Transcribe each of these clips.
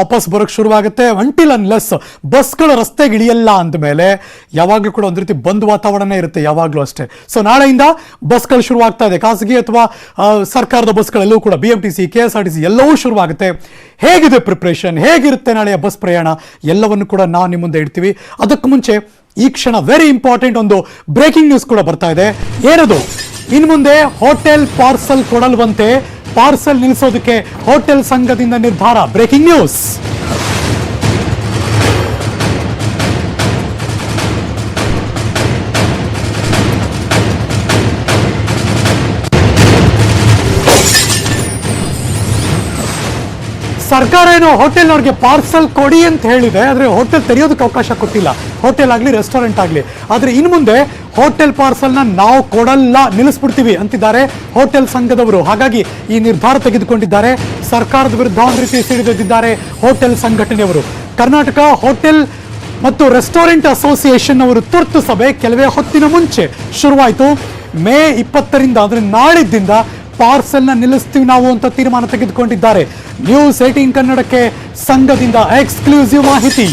ವಾಪಸ್ ಬರೋಕ್ಕೆ ಶುರುವಾಗುತ್ತೆ. ಅಂಟಿಲ್ ಅನ್ಲೆಸ್ ಬಸ್ಗಳು ರಸ್ತೆಗೆ ಇಳಿಯಲ್ಲ ಅಂದಮೇಲೆ ಯಾವಾಗಲೂ ಕೂಡ ಒಂದು ರೀತಿ ಬಂದ್ ವಾತಾವರಣ ಇರುತ್ತೆ ಯಾವಾಗಲೂ ಅಷ್ಟೇ. ಸೊ ನಾಳೆಯಿಂದ ಬಸ್ಗಳು ಶುರುವಾಗ್ತಾ ಇದೆ. ಖಾಸಗಿ ಅಥವಾ ಸರ್ಕಾರದ ಬಸ್ಗಳೆಲ್ಲವೂ ಕೂಡ B M T C K S R T C ಎಲ್ಲವೂ ಶುರುವಾಗುತ್ತೆ. ಹೇಗಿದೆ ಪ್ರಿಪ್ರೇಷನ್ ಹೇಗಿರುತ್ತೆ ನಾಳೆಯ ಬಸ್ ಪ್ರಯಾಣ? ಎಲ್ಲವನ್ನು ಕೂಡ ನಾವು ನಿಮ್ಮ ಮುಂದೆ ಇಡ್ತೀವಿ. ಅದಕ್ಕೆ ಮುಂಚೆ ಈ ಕ್ಷಣ ವೆರಿ ಇಂಪಾರ್ಟೆಂಟ್ ಒಂದು ಬ್ರೇಕಿಂಗ್ ನ್ಯೂಸ್ ಕೂಡ ಬರ್ತಾ ಇದೆ. ಏನದು? ಇನ್ನು ಮುಂದೆ ಹೋಟೆಲ್ ಪಾರ್ಸಲ್ ಕೊಡಲ್ವಂತೆ ಪಾರ್ಸಲ್ ನಿಲ್ಲಿಸೋದಕ್ಕೆ ಹೋಟೆಲ್ ಸಂಘದಿಂದ ನಿರ್ಧಾರ. Breaking news. ಸರ್ಕಾರ ಏನೋ ಹೋಟೆಲ್ ಅವ್ರಿಗೆ ಪಾರ್ಸಲ್ ಕೊಡಿ ಅಂತ ಹೇಳಿದೆ, ಆದರೆ ಹೋಟೆಲ್ ತೆರೆಯೋದಕ್ಕೆ ಅವಕಾಶ ಕೊಟ್ಟಿಲ್ಲ. ಹೋಟೆಲ್ ಆಗಲಿ, ರೆಸ್ಟೋರೆಂಟ್ ಆಗಲಿ. ಆದರೆ ಇನ್ನು ಮುಂದೆ ಹೋಟೆಲ್ ಪಾರ್ಸಲ್ನ ನಾವು ಕೊಡಲ್ಲ, ನಿಲ್ಲಿಸ್ಬಿಡ್ತೀವಿ ಅಂತಿದ್ದಾರೆ ಹೋಟೆಲ್ ಸಂಘದವರು. ಹಾಗಾಗಿ ಈ ನಿರ್ಧಾರ ತೆಗೆದುಕೊಂಡಿದ್ದಾರೆ. ಸರ್ಕಾರದ ವಿರುದ್ಧ ಒಂದು ರೀತಿ ಸಿಡಿದೆದ್ದಿದ್ದಾರೆ ಹೋಟೆಲ್ ಸಂಘಟನೆಯವರು. ಕರ್ನಾಟಕ ಹೋಟೆಲ್ ಮತ್ತು ರೆಸ್ಟೋರೆಂಟ್ ಅಸೋಸಿಯೇಷನ್ ಅವರು ತುರ್ತು ಸಭೆ ಕೆಲವೇ ಹೊತ್ತಿನ ಮುಂಚೆ ಶುರುವಾಯಿತು. ಮೇ ಇಪ್ಪತ್ತರಿಂದ ಅಂದರೆ ನಾಳಿದ್ದಿಂದ ಪಾರ್ಸೆಲ್ನ ನಿಲ್ಲಿಸ್ತೀವಿ ನಾವು ಅಂತ ತೀರ್ಮಾನ ತೆಗೆದುಕೊಂಡಿದ್ದಾರೆ. ನ್ಯೂಸ್ ಏಟೀನ್ ಕನ್ನಡಕ್ಕೆ ಸಂಘದಿಂದ ಎಕ್ಸ್ಕ್ಲೂಸಿವ್ ಮಾಹಿತಿ.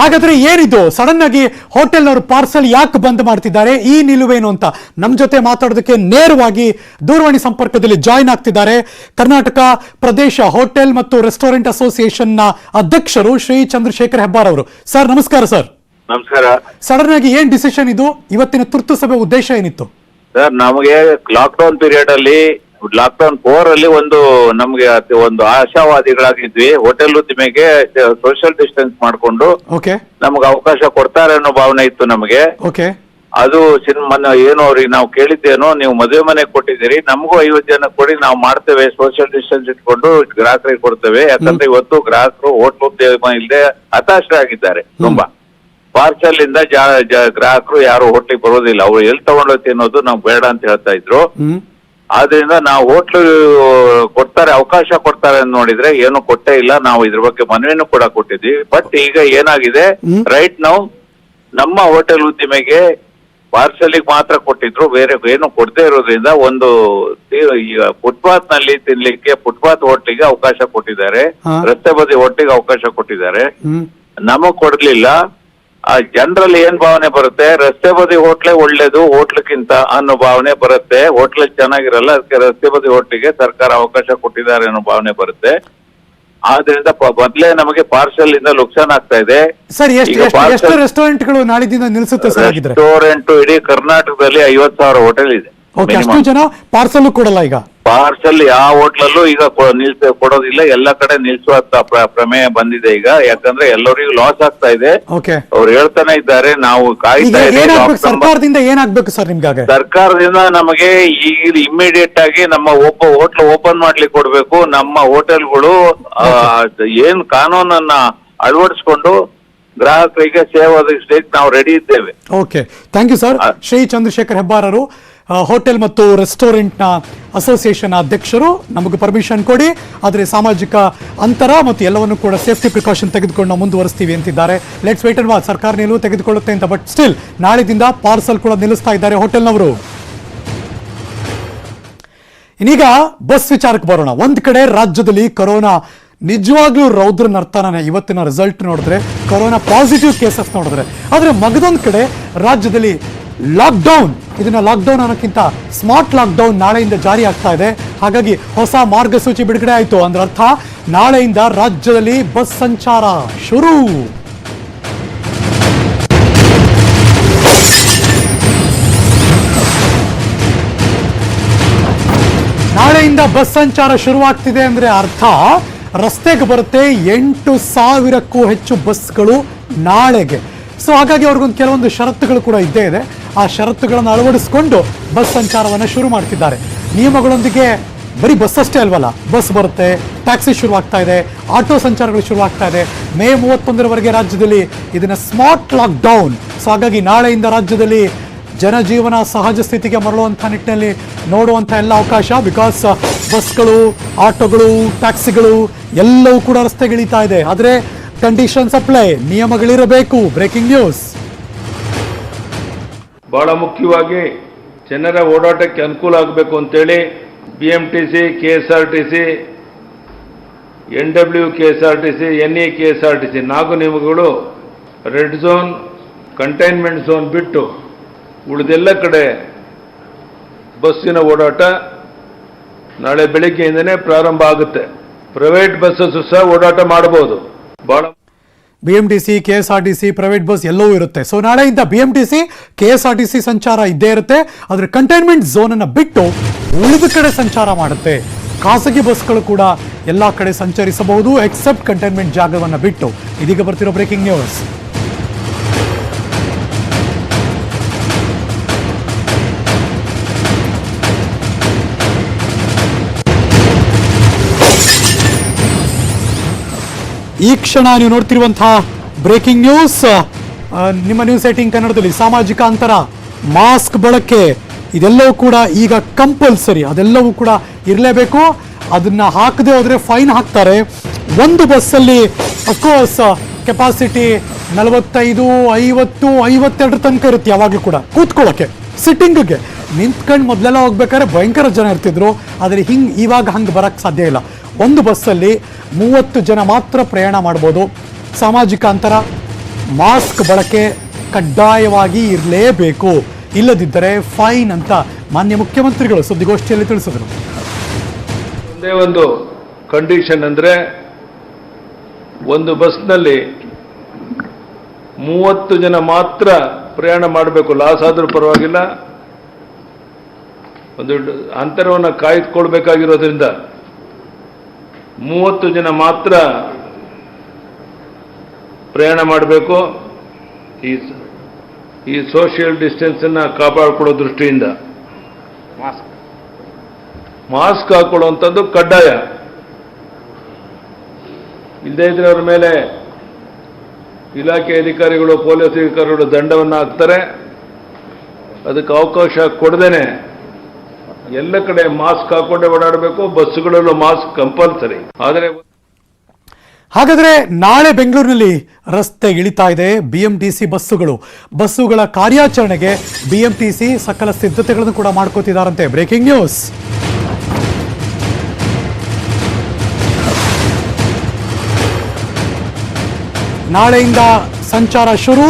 ಹಾಗಾದ್ರೆ ಏನಿದು? ಸಡನ್ ಆಗಿ ಹೋಟೆಲ್ನವರು ಪಾರ್ಸಲ್ ಯಾಕೆ ಬಂದ್ ಮಾಡ್ತಿದ್ದಾರೆ? ಈ ನಿಲುವೇನು ಅಂತ ನಮ್ಮ ಜೊತೆ ಮಾತಾಡೋದಕ್ಕೆ ನೇರವಾಗಿ ದೂರವಾಣಿ ಸಂಪರ್ಕದಲ್ಲಿ ಜಾಯಿನ್ ಆಗ್ತಿದ್ದಾರೆ. ಕರ್ನಾಟಕ ಪ್ರದೇಶ ಹೋಟೆಲ್ ಮತ್ತು ರೆಸ್ಟೋರೆಂಟ್ ಅಸೋಸಿಯೇಷನ್ನ ಅಧ್ಯಕ್ಷರು ಶ್ರೀ ಚಂದ್ರಶೇಖರ್ ಹೆಬ್ಬಾರ್ ಅವರು. ಸರ್ ನಮಸ್ಕಾರ ಸರ್ ನಮಸ್ಕಾರ. ಸಡನ್ ಆಗಿ ಏನ್ ಡಿಸಿಷನ್ ಇದು? ಇವತ್ತಿನ ತುರ್ತು ಸಭೆ ಉದ್ದೇಶ ಏನಿತ್ತು? ಸರ್ ನಮಗೆ ಲಾಕ್ಡೌನ್ ಪೀರಿಯಡ್ ಅಲ್ಲಿ ಲಾಕ್ಡೌನ್ ಫೋರ್ ಅಲ್ಲಿ ಒಂದು ನಮ್ಗೆ ಅದ್ ಒಂದು ಆಶಾವಾದಿಗಳಾಗಿದ್ವಿ. ಹೋಟೆಲ್ ಉದ್ದಿಮೆಗೆ ಸೋಷಿಯಲ್ ಡಿಸ್ಟೆನ್ಸ್ ಮಾಡ್ಕೊಂಡು ಓಕೆ ನಮ್ಗೆ ಅವಕಾಶ ಕೊಡ್ತಾರೆ ಅನ್ನೋ ಭಾವನೆ ಇತ್ತು ನಮಗೆ. ಓಕೆ ಅದು ಸಿನಿಮಾ ಏನು ಅವ್ರಿಗೆ ನಾವು ಕೇಳಿದ್ದೇನೋ ನೀವು ಮದುವೆ ಮನೆ ಕೊಟ್ಟಿದ್ದೀರಿ ನಮಗೂ ಐವತ್ತು ಜನ ಕೊಡಿ ನಾವು ಮಾಡ್ತೇವೆ ಸೋಷಿಯಲ್ ಡಿಸ್ಟೆನ್ಸ್ ಇಟ್ಕೊಂಡು ಗ್ರಾಹಕರಿಗೆ ಕೊಡ್ತೇವೆ. ಯಾಕಂದ್ರೆ ಇವತ್ತು ಗ್ರಾಹಕರು ಹೋಟ್ಲ್ ಉದ್ಯಮ ಇಲ್ಲದೆ ಹತಾಶರಾಗಿದ್ದಾರೆ ತುಂಬಾ. ಪಾರ್ಸಲ್ ಇಂದ ಜಾ- ಜಾ- ಗ್ರಾಹಕರು ಯಾರು ಹೋಟ್ಲಿಗೆ ಬರೋದಿಲ್ಲ. ಅವ್ರು ಎಲ್ಲಿ ತಗೊಂಡೋಗ್ತಿ ಅನ್ನೋದು ನಾವು ಬೇಡ ಅಂತ ಹೇಳ್ತಾ ಇದ್ರು. ಹ್ಮ್. ಆದ್ರಿಂದ ನಾವು ಹೋಟ್ಲು ಕೊಡ್ತಾರೆ ಅವಕಾಶ ಕೊಡ್ತಾರೆ ಅಂತ ನೋಡಿದ್ರೆ ಏನು ಕೊಟ್ಟೇ ಇಲ್ಲ. ನಾವು ಇದ್ರ ಬಗ್ಗೆ ಮನವಿನೂ ಕೂಡ ಕೊಟ್ಟಿದ್ವಿ. ಬಟ್ ಈಗ ಏನಾಗಿದೆ? ರೈಟ್ ನಾವು ನಮ್ಮ ಹೋಟೆಲ್ ಉದ್ದಿಮೆಗೆ ಪಾರ್ಸಲಿಗೆ ಮಾತ್ರ ಕೊಟ್ಟಿದ್ರು. ಬೇರೆ ಏನು ಕೊಡದೇ ಇರೋದ್ರಿಂದ ಒಂದು ಫುಟ್ಪಾತ್ನಲ್ಲಿ ತಿನ್ಲಿಕ್ಕೆ ಫುಟ್ಪಾತ್ ಹೋಟ್ಲಿಗೆ ಅವಕಾಶ ಕೊಟ್ಟಿದ್ದಾರೆ. ರಸ್ತೆ ಬದಿ ಹೋಟ್ಲಿಗೆ ಅವಕಾಶ ಕೊಟ್ಟಿದ್ದಾರೆ. ನಮಗ್ ಕೊಡ್ಲಿಲ್ಲ. ಆ ಜನರಲ್ಲಿ ಏನ್ ಭಾವನೆ ಬರುತ್ತೆ? ರಸ್ತೆ ಬದಿ ಹೋಟ್ಲೆ ಒಳ್ಳೇದು ಹೋಟ್ಲಕ್ಕಿಂತ ಅನ್ನೋ ಭಾವನೆ ಬರುತ್ತೆ. ಹೋಟ್ಲ್ ಚೆನ್ನಾಗಿರಲ್ಲ ಅದಕ್ಕೆ ರಸ್ತೆ ಬದಿ ಹೋಟ್ಲಿಗೆ ಸರ್ಕಾರ ಅವಕಾಶ ಕೊಟ್ಟಿದ್ದಾರೆ ಅನ್ನೋ ಭಾವನೆ ಬರುತ್ತೆ. ಆದ್ರಿಂದ ಮೊದ್ಲೇ ನಮಗೆ ಪಾರ್ಸೆಲ್ ಇಂದ ಲುಕ್ಸಾನ್ ಆಗ್ತಾ ಇದೆ. ಸರ್ ಎಷ್ಟು ರೆಸ್ಟೋರೆಂಟ್ಗಳು ನಾಳಿದಿಂದ ನಿಲ್ಲಿಸುತ್ತೆ ಸರ್ ರೆಸ್ಟೋರೆಂಟ್ ಇಡೀ ಕರ್ನಾಟಕದಲ್ಲಿ ಐವತ್ ಸಾವಿರ ಹೋಟೆಲ್ ಇದೆ ಅಷ್ಟು ಜನ ಪಾರ್ಸಲ್ ಕೊಡಲ್ಲ ಈಗ. ಪಾರ್ಸಲ್ ಯಾವ ಹೋಟ್ಲಲ್ಲೂ ಈಗ ನಿಲ್ಸ ಕೊಡೋದಿಲ್ಲ. ಎಲ್ಲ ಕಡೆ ನಿಲ್ಸುವ ಪ್ರಮೇಯ ಬಂದಿದೆ ಈಗ. ಯಾಕಂದ್ರೆ ಎಲ್ಲರಿಗೂ ಲಾಸ್ ಆಗ್ತಾ ಇದೆ. ಓಕೆ. ಅವ್ರು ಹೇಳ್ತಾನೆ ಇದ್ದಾರೆ ನಾವು ಕಾಯ್ತಾ ಇದ್ದೀವಿ. ಏನಾಗ್ಬೇಕು ಸರ್ಕಾರದಿಂದ ಏನಾಗ್ಬೇಕು ಸರ್ ನಿಮ್ಗೆ ಸರ್ಕಾರದಿಂದ ನಮಗೆ ಈಗ ಇಮಿಡಿಯೇಟ್ ಆಗಿ ನಮ್ಮ ಒಬ್ಬ ಹೋಟ್ಲ್ ಓಪನ್ ಮಾಡ್ಲಿಕ್ಕೆ ಕೊಡ್ಬೇಕು. ನಮ್ಮ ಹೋಟೆಲ್ಗಳು ಏನ್ ಕಾನೂನನ್ನ ಅಳವಡಿಸ್ಕೊಂಡು ಗ್ರಾಹಕರಿಗೆ ಸೇವೆ ಒದಗಿಸ್ಲಿಕ್ಕೆ ನಾವು ರೆಡಿ ಇದ್ದೇವೆ. Okay. Thank you sir Shri Chandrashekhar ಹೆಬ್ಬಾರರು hotel ಮತ್ತು ರೆಸ್ಟೋರೆಂಟ್ನ ಅಸೋಸಿಯೇಷನ್ ಅಧ್ಯಕ್ಷರು ನಮಗೆ ಪರ್ಮಿಷನ್ ಕೊಡಿ. ಆದರೆ ಸಾಮಾಜಿಕ ಅಂತರ ಮತ್ತು ಎಲ್ಲವನ್ನು ಕೂಡ ಸೇಫ್ಟಿ ಪ್ರಿಕಾಷನ್ ತೆಗೆದುಕೊಂಡು ನಾವು ಮುಂದುವರಿಸ್ತೀವಿ ಅಂತಿದ್ದಾರೆ. ಲೆಟ್ಸ್ ವೇಟ್ ಅಂಡ್ ವಾಚ್ ಸರ್ಕಾರ ನಿಲುವು ತೆಗೆದುಕೊಳ್ಳುತ್ತೆ ಅಂತ ಬಟ್ ಸ್ಟಿಲ್ ನಾಳೆದಿಂದ ಪಾರ್ಸಲ್ ಕೂಡ ನಿಲ್ಲಿಸ್ತಾ ಇದ್ದಾರೆ ಹೋಟೆಲ್ನವರು. ಇನ್ನೀಗ ಬಸ್ ವಿಚಾರಕ್ಕೆ ಬರೋಣ. ಒಂದು ಕಡೆ ರಾಜ್ಯದಲ್ಲಿ ಕೊರೋನಾ ನಿಜವಾಗ್ಲೂ ರೌದ್ರ ನರ್ತಾನೆ ಇವತ್ತಿನ ರಿಸಲ್ಟ್ ನೋಡಿದ್ರೆ, ಕೊರೋನಾ ಪಾಸಿಟಿವ್ ಕೇಸಸ್ ನೋಡಿದ್ರೆ. ಆದ್ರೆ ಮಗದೊಂದು ಕಡೆ ರಾಜ್ಯದಲ್ಲಿ ಲಾಕ್ಡೌನ್ ಇದನ್ನ ಲಾಕ್ಡೌನ್ ಅನ್ನೋಕ್ಕಿಂತ ಸ್ಮಾರ್ಟ್ ಲಾಕ್ಡೌನ್ ನಾಳೆಯಿಂದ ಜಾರಿ ಆಗ್ತಾ ಇದೆ. ಹಾಗಾಗಿ ಹೊಸ ಮಾರ್ಗಸೂಚಿ ಬಿಡುಗಡೆ ಆಯಿತು. ಅಂದ್ರೆ ಅರ್ಥ, ನಾಳೆಯಿಂದ ರಾಜ್ಯದಲ್ಲಿ ಬಸ್ ಸಂಚಾರ ಶುರು. ನಾಳೆಯಿಂದ ಬಸ್ ಸಂಚಾರ ಶುರುವಾಗ್ತಿದೆ ಅಂದ್ರೆ ಅರ್ಥ, ರಸ್ತೆಗೆ ಬರುತ್ತೆ ಎಂಟು ಸಾವಿರಕ್ಕೂ ಹೆಚ್ಚು ಬಸ್ಗಳು ನಾಳೆಗೆ. ಸೊ ಹಾಗಾಗಿ ಅವ್ರಿಗೊಂದು ಕೆಲವೊಂದು ಷರತ್ತುಗಳು ಕೂಡ ಇದ್ದೇ ಇದೆ. ಆ ಷರತ್ತುಗಳನ್ನು ಅಳವಡಿಸಿಕೊಂಡು ಬಸ್ ಸಂಚಾರವನ್ನು ಶುರು ಮಾಡ್ತಿದ್ದಾರೆ. ನಿಯಮಗಳೊಂದಿಗೆ ಬರೀ ಬಸ್ ಅಷ್ಟೇ ಅಲ್ವಲ್ಲ ಬಸ್ ಬರುತ್ತೆ ಟ್ಯಾಕ್ಸಿ ಶುರುವಾಗ್ತಾ ಇದೆ ಆಟೋ ಸಂಚಾರಗಳು ಶುರುವಾಗ್ತಾ ಇದೆ. ಮೇ ಮೂವತ್ತೊಂದರವರೆಗೆ ರಾಜ್ಯದಲ್ಲಿ ಇದನ್ನು ಸ್ಮಾರ್ಟ್ ಲಾಕ್ ಡೌನ್ ಸೊ ಹಾಗಾಗಿ ನಾಳೆಯಿಂದ ರಾಜ್ಯದಲ್ಲಿ ಜನಜೀವನ ಸಹಜ ಸ್ಥಿತಿಗೆ ಮರಳುವಂಥ ನಿಟ್ಟಿನಲ್ಲಿ ನೋಡುವಂಥ ಎಲ್ಲ ಅವಕಾಶ ಬಿಕಾಸ್ ಬಸ್ಗಳು ಆಟೋಗಳು ಟ್ಯಾಕ್ಸಿಗಳು ಎಲ್ಲವೂ ಕೂಡ ರಸ್ತೆಗಿಳಿತಾ ಇದೆ. ಆದರೆ ಕಂಡೀಷನ್ಸ್ ಅಪ್ಲೈ ನಿಯಮಗಳಿರಬೇಕು. ಬ್ರೇಕಿಂಗ್ ನ್ಯೂಸ್ ಬಹಳ ಮುಖ್ಯವಾಗಿ ಜನರ ಓಡಾಟಕ್ಕೆ ಅನುಕೂಲ ಆಗಬೇಕು ಅಂತೇಳಿ B M T C K S R T C N W K S R T C N E K S R T C ನಾಲ್ಕು ನಿಯಮಗಳು ರೆಡ್ ಝೋನ್, ಕಂಟೈನ್ಮೆಂಟ್ ಝೋನ್ ಬಿಟ್ಟು ಉಳಿದೆಲ್ಲ ಕಡೆ ಬಸ್ಸಿನ ಓಡಾಟ ನಾಳೆ ಬೆಳಿಗ್ಗೆಯಿಂದನೇ ಪ್ರಾರಂಭ ಆಗುತ್ತೆ. ಪ್ರೈವೇಟ್ ಬಸ್ಸಸ್ಸು ಸಹ ಓಡಾಟ ಮಾಡಬಹುದು. ಬಹಳ B M T C K S R T C private bus ಎಲ್ಲವೂ ಇರುತ್ತೆ. ಸೊ ನಾಳೆಯಿಂದ B M T C K S R T C ಸಂಚಾರ ಇದ್ದೇ ಇರುತ್ತೆ. ಆದರೆ ಕಂಟೈನ್ಮೆಂಟ್ ಝೋನ್ ಅನ್ನು ಬಿಟ್ಟು ಉಳಿದ ಕಡೆ ಸಂಚಾರ ಮಾಡುತ್ತೆ. ಖಾಸಗಿ ಬಸ್ಗಳು ಕೂಡ ಎಲ್ಲ ಕಡೆ ಸಂಚರಿಸಬಹುದು ಎಕ್ಸೆಪ್ಟ್ ಕಂಟೈನ್ಮೆಂಟ್ ಜಾಗವನ್ನು ಬಿಟ್ಟು. ಇದೀಗ ಬರ್ತಿರೋ ಬ್ರೇಕಿಂಗ್ ನ್ಯೂಸ್ ಈ ಕ್ಷಣ ನೀವು ನೋಡ್ತಿರುವಂತಹ ಬ್ರೇಕಿಂಗ್ ನ್ಯೂಸ್ ನಿಮ್ಮ ನ್ಯೂಸ್ ಏಟಿಂಗ್ ಕನ್ನಡದಲ್ಲಿ ಸಾಮಾಜಿಕ ಅಂತರ ಮಾಸ್ಕ್ ಬಳಕೆ, ಇದೆಲ್ಲವೂ ಕೂಡ ಈಗ ಕಂಪಲ್ಸರಿ ಅದೆಲ್ಲವೂ ಕೂಡ ಇರಲೇಬೇಕು. ಅದನ್ನ ಹಾಕದೆ ಹೋದ್ರೆ ಫೈನ್ ಹಾಕ್ತಾರೆ. ಒಂದು ಬಸ್ಸಲ್ಲಿ ಅಫ್ಕೋರ್ಸ್ ಕೆಪಾಸಿಟಿ ನಲವತ್ತೈದು, ಐವತ್ತು ಐವತ್ತೆರಡರ ತನಕ ಇರುತ್ತೆ ಯಾವಾಗಲೂ ಕೂಡ. ಕೂತ್ಕೊಳ್ಳೋಕೆ ಸಿಟ್ಟಿಂಗ್ಗೆ ನಿಂತ್ಕೊಂಡು ಮೊದಲೆಲ್ಲ ಹೋಗ್ಬೇಕಾದ್ರೆ ಭಯಂಕರ ಜನ ಇರ್ತಿದ್ರು. ಆದರೆ ಹಿಂಗೆ ಇವಾಗ ಹಂಗೆ ಬರೋಕ್ಕೆ ಸಾಧ್ಯ ಇಲ್ಲ. ಒಂದು ಬಸ್ಸಲ್ಲಿ ಮೂವತ್ತು ಜನ ಮಾತ್ರ ಪ್ರಯಾಣ ಮಾಡ್ಬೋದು. ಸಾಮಾಜಿಕ ಅಂತರ, ಮಾಸ್ಕ್ ಬಳಕೆ ಕಡ್ಡಾಯವಾಗಿ ಇರಲೇಬೇಕು. ಇಲ್ಲದಿದ್ದರೆ ಫೈನ್ ಅಂತ ಮಾನ್ಯ ಮುಖ್ಯಮಂತ್ರಿಗಳು ಸುದ್ದಿಗೋಷ್ಠಿಯಲ್ಲಿ ತಿಳಿಸಿದರು. ಒಂದೇ ಒಂದು ಕಂಡೀಷನ್ ಅಂದರೆ ಒಂದು ಬಸ್ನಲ್ಲಿ ಮೂವತ್ತು ಜನ ಮಾತ್ರ ಪ್ರಯಾಣ ಮಾಡಬೇಕು. ಲಾಸ್ ಆದರೂ ಪರವಾಗಿಲ್ಲ. ಒಂದು ಅಂತರವನ್ನು ಕಾಯ್ದುಕೊಳ್ಬೇಕಾಗಿರೋದ್ರಿಂದ ಮೂವತ್ತು ಜನ ಮಾತ್ರ ಪ್ರಯಾಣ ಮಾಡಬೇಕು ಈ ಈ ಸೋಷಿಯಲ್ ಡಿಸ್ಟೆನ್ಸನ್ನು ಕಾಪಾಡಿಕೊಳ್ಳೋ ದೃಷ್ಟಿಯಿಂದ. ಮಾಸ್ಕ್ ಹಾಕೊಳ್ಳುವಂಥದ್ದು ಕಡ್ಡಾಯ. ಇಲ್ಲದೇ ಇದ್ರೆ ಅವ್ರ ಮೇಲೆ ಇಲಾಖೆ ಅಧಿಕಾರಿಗಳು ಪೊಲೀಸ್ ಅಧಿಕಾರಿಗಳು ದಂಡವನ್ನು ಹಾಕ್ತಾರೆ. ಅದಕ್ಕೆ ಅವಕಾಶ ಕೊಡದೇನೆ ಎಲ್ಲ ಕಡೆ ಮಾಸ್ಕ್ ಹಾಕೊಂಡೇ ಓಡಾಡಬೇಕು, ಬಸ್ಸುಗಳಲ್ಲೂ ಮಾಸ್ಕ್ ಕಂಪಲ್ಸರಿ. ಆದರೆ ಹಾಗಾದ್ರೆ ನಾಳೆ ಬೆಂಗಳೂರಿನಲ್ಲಿ ರಸ್ತೆ ಇಳಿತಾ ಇದೆ ಬಿಎಂಟಿಸಿ ಬಸ್ಸುಗಳು. ಬಸ್ಸುಗಳ ಕಾರ್ಯಾಚರಣೆಗೆ ಬಿಎಂಟಿಸಿ ಸಕಲ ಸಿದ್ಧತೆಗಳನ್ನು ಕೂಡ ಮಾಡ್ಕೋತಿದ್ದಾರಂತೆ ಬ್ರೇಕಿಂಗ್ ನ್ಯೂಸ್. ನಾಳೆಯಿಂದ ಸಂಚಾರ ಶುರು,